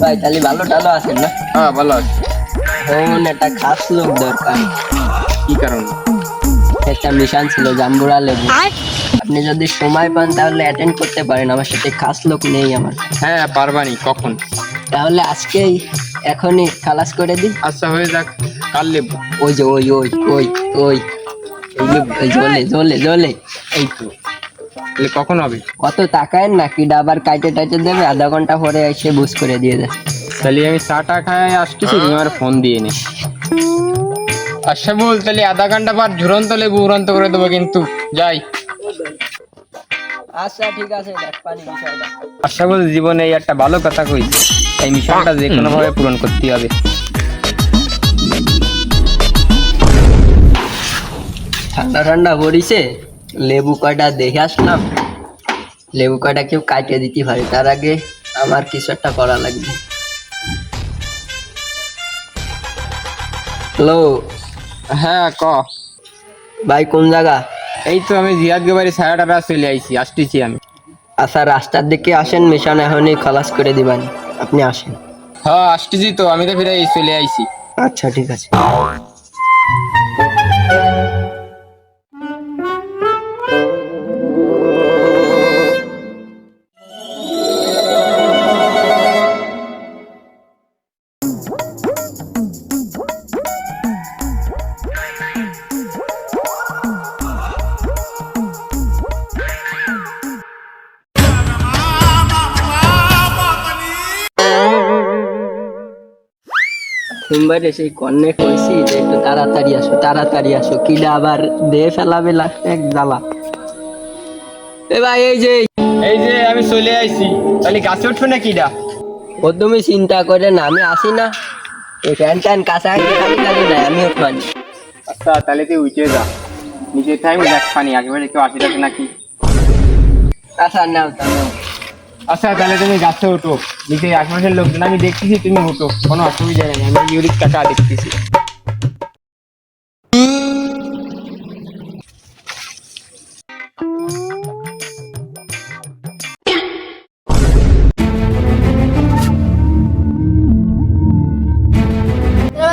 ভাই তাহলে ভালো টালো আছেন না? হ্যাঁ ভালো আছে। একটা খাস লোক দরকার। কি কারণ? একটা মিশন ছিল জাম্বুরা লেবু। আপনি যদি সময় পান তাহলে অ্যাটেন্ড করতে পারেন। আমার সাথে খাস লোক নেই আমার। হ্যাঁ পারবানি কখন? তাহলে আজকেই এখনই খালাস করে দিই। আচ্ছা হয়ে যাক। কাল লেবু। ওই যে ওই ওই ওই ওই। এই জ্বলে জ্বলে জ্বলে এই তো। তাহলে কখন হবে? অত তাকায় না কি আবার কাইটে টাইটে দেবে আধা ঘণ্টা পরে এসে বুঝ করে দিয়ে দেয়। তাহলে আমি চাটা খাই আসতেছি তুমি আমার ফোন দিয়ে নে। আচ্ছা বল তাহলে আধা ঘণ্টা পর ঝুরন্ত লেবু উড়ন্ত করে দেবো কিন্তু। যাই। আচ্ছা ঠিক আছে দেখ পানি বিষয়টা আশা বল জীবনে এই একটা ভালো কথা কই। এই মিশনটা যে কোনো ভাবে পূরণ করতে হবে। ঠান্ডা ঠান্ডা পড়িছে? লেবু কয়টা দেখে আসলাম? লেবু কয়টা কেউ কাটিয়ে দিতে পারে তার আগে আমার কিছু একটা করা লাগবে। হ্যালো হ্যাঁ ক? ভাই কোন জায়গা? এই তো আমি জিয়াদ গোবারি সাড়ে টাকা চলে আইছি আসতেছি আমি। আচ্ছা রাস্তার দিকে আসেন মিশন এখনই খালাস করে দিবেন। আপনি আসেন। হ্যাঁ আসতেছি তো আমি তো ফিরে চলে আইছি। আচ্ছা ঠিক আছে। সোমবারে সেই কন্যে কইছি যে একটু তাড়াতাড়ি আসো তাড়াতাড়ি আসো। কিডা আবার ফেলাবে এক জ্বালা। এ ভাই এই যে এই যে আমি চলে আইছি। তাহলে গাছে উঠবে না কিডা ও তুমি চিন্তা করে না আমি আসি না। এই ফ্যান ট্যান কাছাকাছি খালি খালি নাই আমি উঠবানি আচ্ছা তাহলে তুই উঠে যা। নিজে টাইম দেখ পানি কেউ আসি থাকে নাকি? আচ্ছা নাও তা নাও। আচ্ছা তাহলে তুমি গাছে উঠো। নিচে আশেপাশের লোকজন আমি দেখতেছি, তুমি উঠো। কোনো অসুবিধা নেই, আমি ইউরিক টাকা দেখতেছি।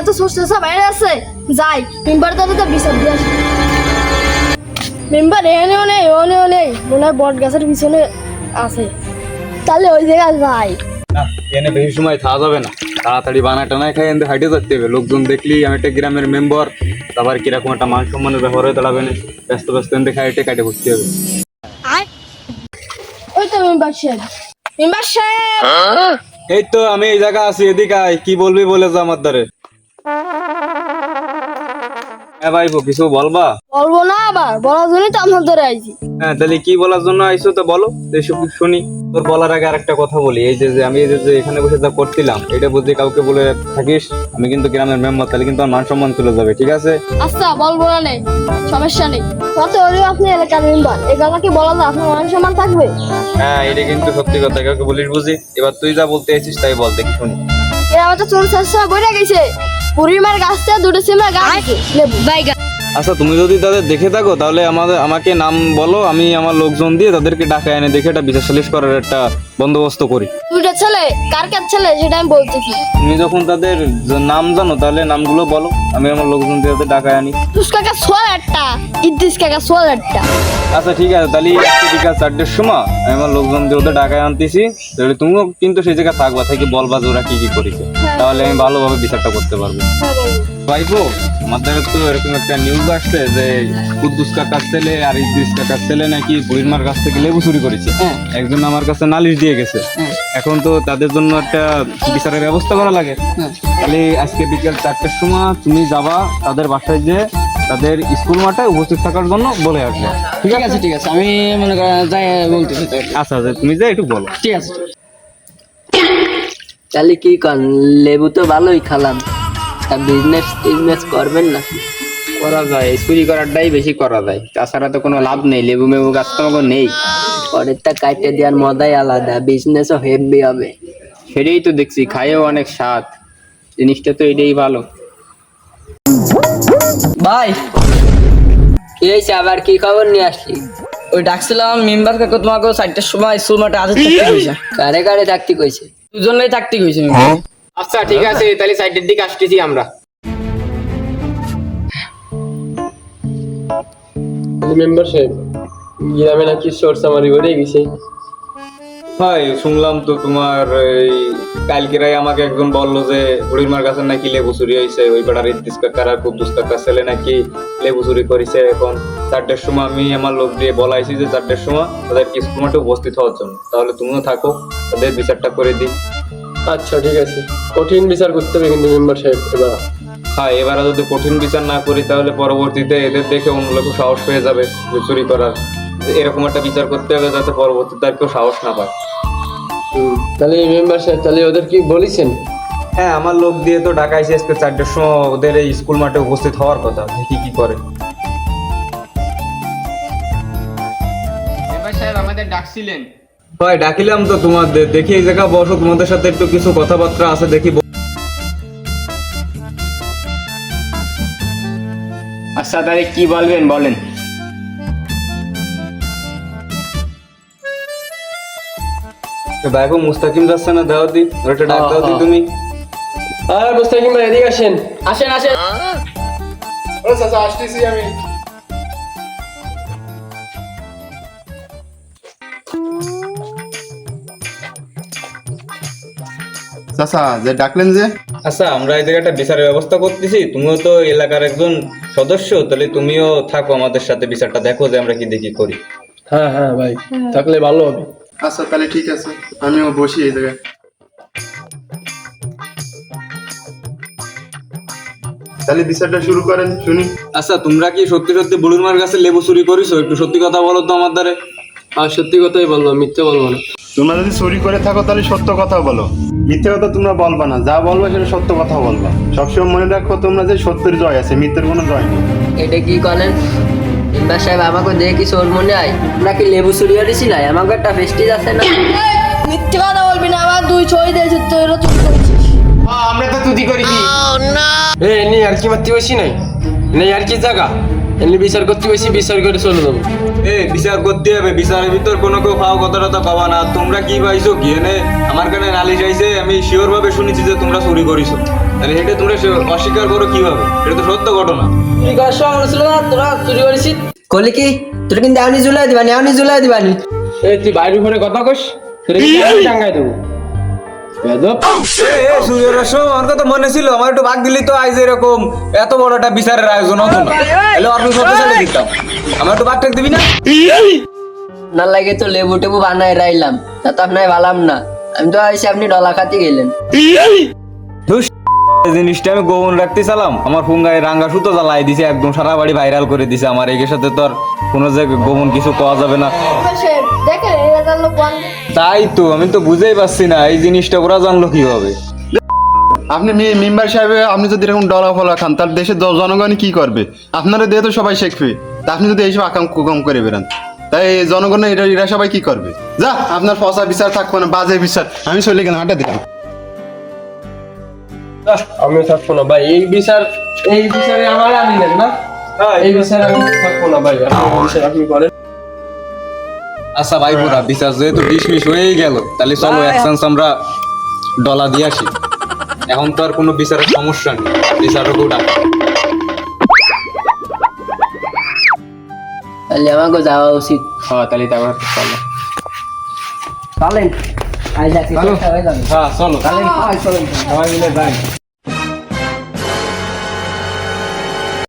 তো সব বাইরে আছে। যাই, মেম্বার তো বিচার দিয়ে আসি। মেম্বার এখানেও নেই ওনেও নেই। মনে হয় বট গাছের পিছনে আছে। তাহলে ওই জায়গায় যাই। না এনে বেশি সময় থাকা যাবে না। তাড়াতাড়ি বানা টানায় খাই এনে হাইটে যাচ্ছে হবে। লোকজন দেখলি আমি একটা গ্রামের মেম্বার তারপর কীরকম একটা মান সম্মানের ব্যাপার হয়ে দাঁড়াবে না। ব্যস্ত ব্যস্ত এনে খাইটে কাটে বসতে হবে। ওই তো মেম্বার সাহেব। মেম্বার সাহেব! এই তো আমি এই জায়গা আছি এদিকে আয়। কি বলবি বলে যা আমার দ্বারে। হ্যাঁ ভাই কিছু বলবা? বলব না আবার বলার জন্যই তো আপনার ধরে আইছি। হ্যাঁ তাহলে কি বলার জন্য আইসো তো বলো শুনি। তোর বলার আগে আরেকটা কথা বলি এই যে যে আমি এই যে যে এখানে বসে যা করছিলাম এটা বুঝে কাউকে বলে থাকিস আমি কিন্তু গ্রামের মেম্বার তাহলে কিন্তু আমার মান সম্মান চলে যাবে ঠিক আছে? আচ্ছা বলব না নেই সমস্যা নেই। কত হলেও আপনি এলাকার মেম্বার এই কথা কি বলা যায় আপনার মান সম্মান থাকবে। হ্যাঁ এটা কিন্তু সত্যি কথা কাউকে বলিস বুঝি এবার তুই যা বলতে আছিস তাই বল দেখি শুনি। এ আমার তো চোর চাষা বইটা গেছে। বুড়িমার গাছ থেকে দুটো সিমা গাছ বাইগা আচ্ছা তুমি যদি তাদের দেখে থাকো তাহলে আমাদের আমাকে নাম বলো আমি আমার লোকজন দিয়ে তাদেরকে ডাকা এনে দেখে একটা বিচার সালিশ করার একটা বন্দোবস্ত করি। দুইটা ছেলে কার কার ছেলে সেটা আমি বলতেছি তুমি যখন তাদের জ- নাম জানো তাহলে নামগুলো বলো। আমি আমার লোকজন দিয়ে তাদের ডাকা আনি। তুস কাকা সোয়াল একটা ইদ্দিস কাকা সোয়াল একটা আচ্ছা ঠিক আছে তাহলে আজকে বিকাল চারটের সময় আমি আমার লোকজন দিয়ে ওদের ডাকায় আনতেছি। তাহলে তুমিও কিন্তু সেই জায়গায় থাকবা থেকে বলবা যে ওরা কি কি করেছে। তাহলে আমি ভালোভাবে বিচারটা করতে পারব। হ্যাঁ ভাইপো আমাদের তো এরকম একটা নিউজ আসছে যে কুদ্দুস কাকার ছেলে আর ইদ্রিস কাকার ছেলে নাকি বুড়িমার কাছ থেকে লেবু চুরি করেছে। হ্যাঁ। একজন আমার কাছে নালিশ দিয়ে গেছে। হ্যাঁ। এখন তো তাদের জন্য একটা বিচারের ব্যবস্থা করা লাগে। হ্যাঁ। তাহলে আজকে বিকেল চারটের সময় তুমি যাবা তাদের বাসায় যে তাদের স্কুল মাঠে উপস্থিত থাকার জন্য বলে আসবে। ঠিক আছে ঠিক আছে। আমি মনে করেন যাই বলতেছি আচ্ছা আচ্ছা তুমি যে একটু বলো। ঠিক আছে। তাহলে কি কর লেবু তো ভালোই খালাম। তা বিজনেস টিজনেস করবেন না? করা যায় চুরি করারটাই বেশি করা যায়। তাছাড়া তো কোনো লাভ নেই লেবু মেবু গাছ তো আমাকে নেই। পরেরটা কাটে দেওয়ার মজাই আলাদা বিজনেসও হেভি হবে। সেটাই তো দেখছি খাইও অনেক স্বাদ। জিনিসটা তো এটাই ভালো। ভাই কি হয়েছে? আবার কি খবর নিয়ে আসলি? ওই ডাকছিলাম মেম্বার কাকু তোমাকে চারটার সময় মাঠে আজ থাকতে কইছে কারে কারে থাকতে কইছে দুজনেই থাকতে গেছি আচ্ছা ঠিক আছে তাহলে সাইডের দিকে আসতেছি আমরা। মেম্বার সাহেব গ্রামে নাকি সোর্স আমার করে গেছে। ভাই শুনলাম তো তোমার এই কালকেরাই আমাকে একজন বলল যে বুড়িমার কাছে নাকি লেবু চুরি হয়েছে ওই পাড়ার ইদ্দিস কাকার আর কুদ্দুস কাকার ছেলে নাকি লেবু চুরি করেছে এখন। চারটের সময় আমি আমার লোক দিয়ে বলাইছি যে চারটের সময় তাদের স্কুল মাঠে উপস্থিত হওয়ার জন্য। তাহলে তুমিও থাকো তাদের বিচারটা করে দিই। আচ্ছা ঠিক আছে। কঠিন বিচার করতে হবে কিন্তু মেম্বার সাহেব এবার। হ্যাঁ এবারে যদি কঠিন বিচার না করি তাহলে পরবর্তীতে এদের দেখে অন্য লোক সাহস পেয়ে যাবে চুরি করার। এরকম একটা বিচার করতে হবে যাতে পরবর্তীতে আর কেউ সাহস না পায়। তাহলে মেম্বার সাহেব তাহলে ওদের কি বলেছেন? হ্যাঁ আমার লোক দিয়ে তো ঢাকাইছে আজকে চারটের সময় ওদের এই স্কুল মাঠে উপস্থিত হওয়ার কথা দেখি কি করে। আমাদের ডাকছিলেন। ভাই ডাকিলাম তো তোমাদের দেখি এই জায়গা বসো তোমাদের সাথে একটু কিছু কথাবার্তা আছে দেখি আচ্ছা তাহলে কি বলবেন বলেন। মুস্তাকিম যাচ্ছে না দাও দি ওটা ডাক দাও দি তুমি। আর মুস্তাকিম ভাই এদিকে আসেন। আসেন আসেন। চাচা যে ডাকলেন যে। আচ্ছা আমরা এই জায়গাটা বিচারের ব্যবস্থা করতেছি। তুমিও তো এলাকার একজন সদস্য তাহলে তুমিও থাকো আমাদের সাথে বিচারটা। দেখো যে আমরা কি দেখি করি। হ্যাঁ হ্যাঁ ভাই। থাকলে ভালো হবে। আচ্ছা তাহলে ঠিক আছে। আমিও বসি এই জায়গায়। তাহলে বিচারটা শুরু করেন শুনি। আচ্ছা তোমরা কি সত্যি সত্যি বুড়ুর মার কাছে লেবু চুরি করিছো? একটু সত্যি কথা বলো তো আমার দ্বারে। আর সত্যি কথাই বলব মিথ্যে বলব না। তোমরা যদি চুরি করে থাকো তাহলে সত্য কথা বলো। মিথ্যে কথা তোমরা বলবা না। যা বলবা সেটা সত্য কথা বলবা। সবসময় মনে রাখো তোমরা যে সত্যের জয় আছে মিথ্যের কোনো জয় নেই। এটা কি করেন মেম্বার সাহেব আমাকে দেখে কি সোর মনে হয়। আমরা কি লেবু আমাকে একটা ফেস্টিজ আছে না? মিথ্যে কথা বলবি না আবার দুই ছয় দিয়েছিস তো তুই করেছিস। আমরা তো তুদি করেছি এ এমনি আর কি মারতে বসি নাই? নেই আর কি জায়গা এমনি বিচার করতে বসি বিচার করে চলে যাব। এ বিচার করতে হবে। বিচারের ভিতর কোনো কেউ খাওয়া কথাটা তো কবা না। তোমরা কি পাইছো কি এনে? আমার কানে নালিশ আইছে আমি শিওর ভাবে শুনেছি যে তোমরা চুরি করিছো। তাহলে এটা তোমরা অস্বীকার করো কীভাবে? এটা তো সত্য ঘটনা। কি কষ্ট হয়েছিল না? তোরা চুরি করেছিস কলি কি? তোর কিন্তু এমনি জুলাই দিবানি এমনি জুলাই দিবানি। এ তুই বাইরের ফোনে কথা কস তোর টাঙ্গাই দেবো? আমার কথা মনে ছিল আমার একটু ভাগ দিলি তো আজ এরকম এত বড় একটা বিচারের আয়োজন হতো না। তাহলে দিতাম। আমার একটু ভাগ দিবি না? না লাগে তো লেবু টেবু বানাই রাইলাম তা তো আপনার ভালাম না। আমি তো আইসি আপনি ডলা খাতে গেলেন। ধুস, জিনিসটা আমি গোপন আমার ফুঙ্গায় রাঙ্গা সুতো জ্বালাই দিছে, একদম সারা বাড়ি ভাইরাল করে দিছে। আমার সাথে তো আর কোনো গোপন কিছু পাওয়া যাবে না। তাই তো, আমি তো বুঝেই পাচ্ছি না, এই জিনিসটা ওরা জানলো কীভাবে। আপনি মেম্বার সাহেব, আপনি যদি এরকম ডলা ফলা খান, তাহলে দেশের জনগণ কি করবে? আপনারা দিয়ে তো সবাই শিখবে, তা আপনি যদি এইসব আকাম কুকাম করে বেরান, তাই জনগণ এটা এরা সবাই কি করবে? যা, আপনার ফসা বিচার থাকব না, বাজে বিচার। আমি চলে গেলাম, হাঁটা দিলাম। আমি থাকব না ভাই। এই বিচার এই বিচারে আমার আনিলেন না? এই বিচারে আমি থাকব না ভাই। আপনি আপনি করেন। আচ্ছা ভাই পুরা বিচার যেহেতু ডিসমিস হয়েই গেল তাহলে চলো এক চান্স আমরা ডলা দিয়ে আসি। এখন তো আর কোনো বিচারের সমস্যা নেই। বিচারকও ডাক তাহলে আমাকে যাওয়া উচিত। হ্যাঁ তাহলে তারপর চলো। চলেন আজ চলো। সবাই যাবে। হ্যাঁ চলো। তাহলে সবাই মিলে যাই।